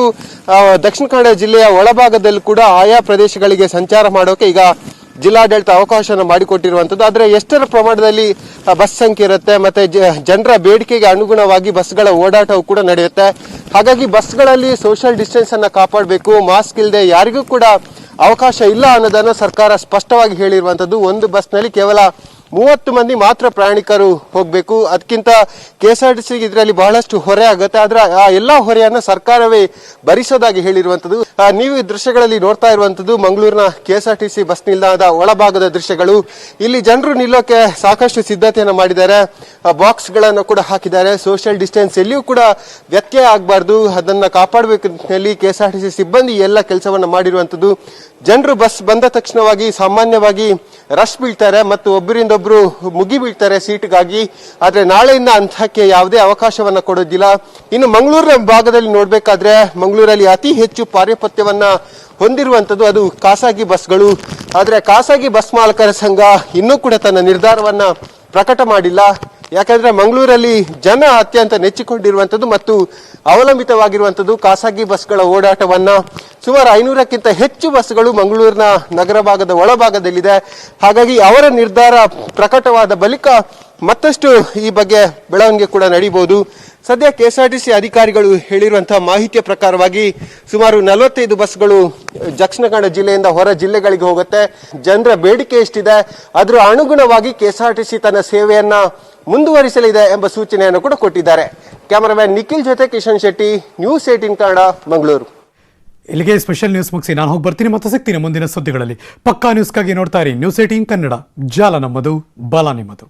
ದಕ್ಷಿಣ ಕನ್ನಡ ಜಿಲ್ಲೆಯ ಒಳಭಾಗದಲ್ಲೂ ಕೂಡ ಆಯಾ ಪ್ರದೇಶಗಳಿಗೆ ಸಂಚಾರ ಮಾಡೋಕೆ ಈಗ ಜಿಲ್ಲಾಡಳಿತ ಅವಕಾಶವನ್ನು ಮಾಡಿಕೊಟ್ಟಿರುವಂಥದ್ದು ಆದರೆ ಎಷ್ಟರ ಪ್ರಮಾಣದಲ್ಲಿ ಬಸ್ ಸಂಖ್ಯೆ ಇರುತ್ತೆ, ಮತ್ತೆ ಜನರ ಬೇಡಿಕೆಗೆ ಅನುಗುಣವಾಗಿ ಬಸ್ಗಳ ಓಡಾಟವು ಕೂಡ ನಡೆಯುತ್ತೆ. ಹಾಗಾಗಿ ಬಸ್ಗಳಲ್ಲಿ ಸೋಷಿಯಲ್ ಡಿಸ್ಟೆನ್ಸನ್ನು ಕಾಪಾಡಬೇಕು ಮಾಸ್ಕ್ ಇಲ್ಲದೆ ಯಾರಿಗೂ ಕೂಡ ಅವಕಾಶ ಇಲ್ಲ ಅನ್ನೋದನ್ನು ಸರ್ಕಾರ ಸ್ಪಷ್ಟವಾಗಿ ಹೇಳಿರುವಂಥದ್ದು ಒಂದು ಬಸ್ನಲ್ಲಿ ಕೇವಲ ಮೂವತ್ತು ಮಂದಿ ಮಾತ್ರ ಪ್ರಯಾಣಿಕರು ಹೋಗಬೇಕು. ಅದಕ್ಕಿಂತ ಕೆಎಸ್ಆರ್ಟಿಸಿ ಇದರಲ್ಲಿ ಬಹಳಷ್ಟು ಹೊರೆ ಆಗುತ್ತೆ. ಆದ್ರೆ ಆ ಎಲ್ಲಾ ಹೊರೆಯನ್ನ ಸರ್ಕಾರವೇ ಭರಿಸೋದಾಗಿ ಹೇಳಿರುವಂತದ್ದು. ನೀವು ಈ ದೃಶ್ಯಗಳಲ್ಲಿ ನೋಡ್ತಾ ಇರುವಂತದ್ದು ಮಂಗಳೂರಿನ ಕೆಎಸ್ಆರ್ಟಿಸಿ ಬಸ್ ನಿಲ್ದಾಣದ ಒಳಭಾಗದ ದೃಶ್ಯಗಳು. ಇಲ್ಲಿ ಜನರು ನಿಲ್ಲೋಕೆ ಸಾಕಷ್ಟು ಸಿದ್ಧತೆಯನ್ನು ಮಾಡಿದ್ದಾರೆ. ಬಾಕ್ಸ್ಗಳನ್ನು ಕೂಡ ಹಾಕಿದ್ದಾರೆ. ಸೋಷಿಯಲ್ ಡಿಸ್ಟೆನ್ಸ್ ಎಲ್ಲಿಯೂ ಕೂಡ ವ್ಯತ್ಯಯ ಆಗಬಾರ್ದು. ಅದನ್ನ ಟಿ ಸಿ ಸಿಬ್ಬಂದಿ ಎಲ್ಲ ಕೆಲಸವನ್ನು ಮಾಡಿರುವಂತದ್ದು. ಜನರು ಬಸ್ ಬಂದ ತಕ್ಷಣವಾಗಿ ಸಾಮಾನ್ಯವಾಗಿ ರಶ್ ಬೀಳ್ತಾರೆ. ಮತ್ತು ಒಬ್ಬರಿಂದೊಬ್ರು ಮುಗಿ ಬೀಳ್ತಾರೆ ಸೀಟ್ಗಾಗಿ. ಆದರೆ ನಾಳೆಯಿಂದ ಅಂಥಕ್ಕೆ ಯಾವುದೇ ಅವಕಾಶವನ್ನು ಕೊಡೋದಿಲ್ಲ. ಇನ್ನು ಮಂಗಳೂರಿನ ಭಾಗದಲ್ಲಿ ನೋಡಬೇಕಾದ್ರೆ ಮಂಗಳೂರಲ್ಲಿ ಅತಿ ಹೆಚ್ಚು ಪಾರಿಪತ್ಯವನ್ನು ಹೊಂದಿರುವಂಥದ್ದು ಅದು ಖಾಸಗಿ ಬಸ್ಗಳು. ಆದರೆ ಖಾಸಗಿ ಬಸ್ ಮಾಲಕರ ಸಂಘ ಇನ್ನೂ ಕೂಡ ತನ್ನ ನಿರ್ಧಾರವನ್ನು ಪ್ರಕಟ ಮಾಡಿಲ್ಲ. ಯಾಕಂದ್ರೆ ಮಂಗಳೂರಲ್ಲಿ ಜನ ಅತ್ಯಂತ ನೆಚ್ಚಿಕೊಂಡಿರುವಂತದ್ದು ಮತ್ತು ಅವಲಂಬಿತವಾಗಿರುವಂತದ್ದು ಖಾಸಗಿ ಬಸ್ಗಳ ಓಡಾಟವನ್ನ ಸುಮಾರು ಐನೂರಕ್ಕಿಂತ ಹೆಚ್ಚು ಬಸ್ಗಳು ಮಂಗಳೂರಿನ ನಗರ ಭಾಗದ ಒಳಭಾಗದಲ್ಲಿದೆ. ಹಾಗಾಗಿ ಅವರ ನಿರ್ಧಾರ ಪ್ರಕಟವಾದ ಬಳಿಕ ಮತ್ತಷ್ಟು ಈ ಬಗ್ಗೆ ಬೆಳವಣಿಗೆ ಕೂಡ ನಡೀಬಹುದು. ಸದ್ಯ ಕೆಎಸ್ಆರ್ಟಿಸಿ ಅಧಿಕಾರಿಗಳು ಹೇಳಿರುವಂತಹ ಮಾಹಿತಿಯ ಪ್ರಕಾರವಾಗಿ ಸುಮಾರು ನಲವತ್ತೈದು ಬಸ್ಗಳು ದಕ್ಷಿಣ ಕನ್ನಡ ಜಿಲ್ಲೆಯಿಂದ ಹೊರ ಜಿಲ್ಲೆಗಳಿಗೆ ಹೋಗುತ್ತೆ. ಜನರ ಬೇಡಿಕೆ ಎಷ್ಟಿದೆ ಅದರ ಅನುಗುಣವಾಗಿ ಕೆಎಸ್ಆರ್ಟಿಸಿ ತನ್ನ ಸೇವೆಯನ್ನ ಮುಂದುವರಿಸಲಿದೆ ಎಂಬ ಸೂಚನೆಯನ್ನು ಕೂಡ ಕೊಟ್ಟಿದ್ದಾರೆ. ಕ್ಯಾಮರಾಮ್ಯಾನ್ ನಿಖಿಲ್ ಜೊತೆ ಕಿಶನ್ ಶೆಟ್ಟಿ, ನ್ಯೂಸ್ ಏಟಿನ್ ಕನ್ನಡ, ಮಂಗಳೂರು. ಇಲ್ಲಿಗೆ ಸ್ಪೆಷಲ್ ನ್ಯೂಸ್ ಮುಗಿಸಿ ನಾನು ಹೋಗಿ ಬರ್ತೀನಿ, ಮತ್ತೆ ಸಿಗ್ತೀನಿ ಮುಂದಿನ ಸುದ್ದಿಗಳಲ್ಲಿ. ಪಕ್ಕಾ ನ್ಯೂಸ್ಗಾಗಿ ನೋಡ್ತಾ ಇರಿ. News eighteen Kannada. ಜಾಲ ನಮ್ಮದು, ಬಲ ನಿಮ್ಮದು.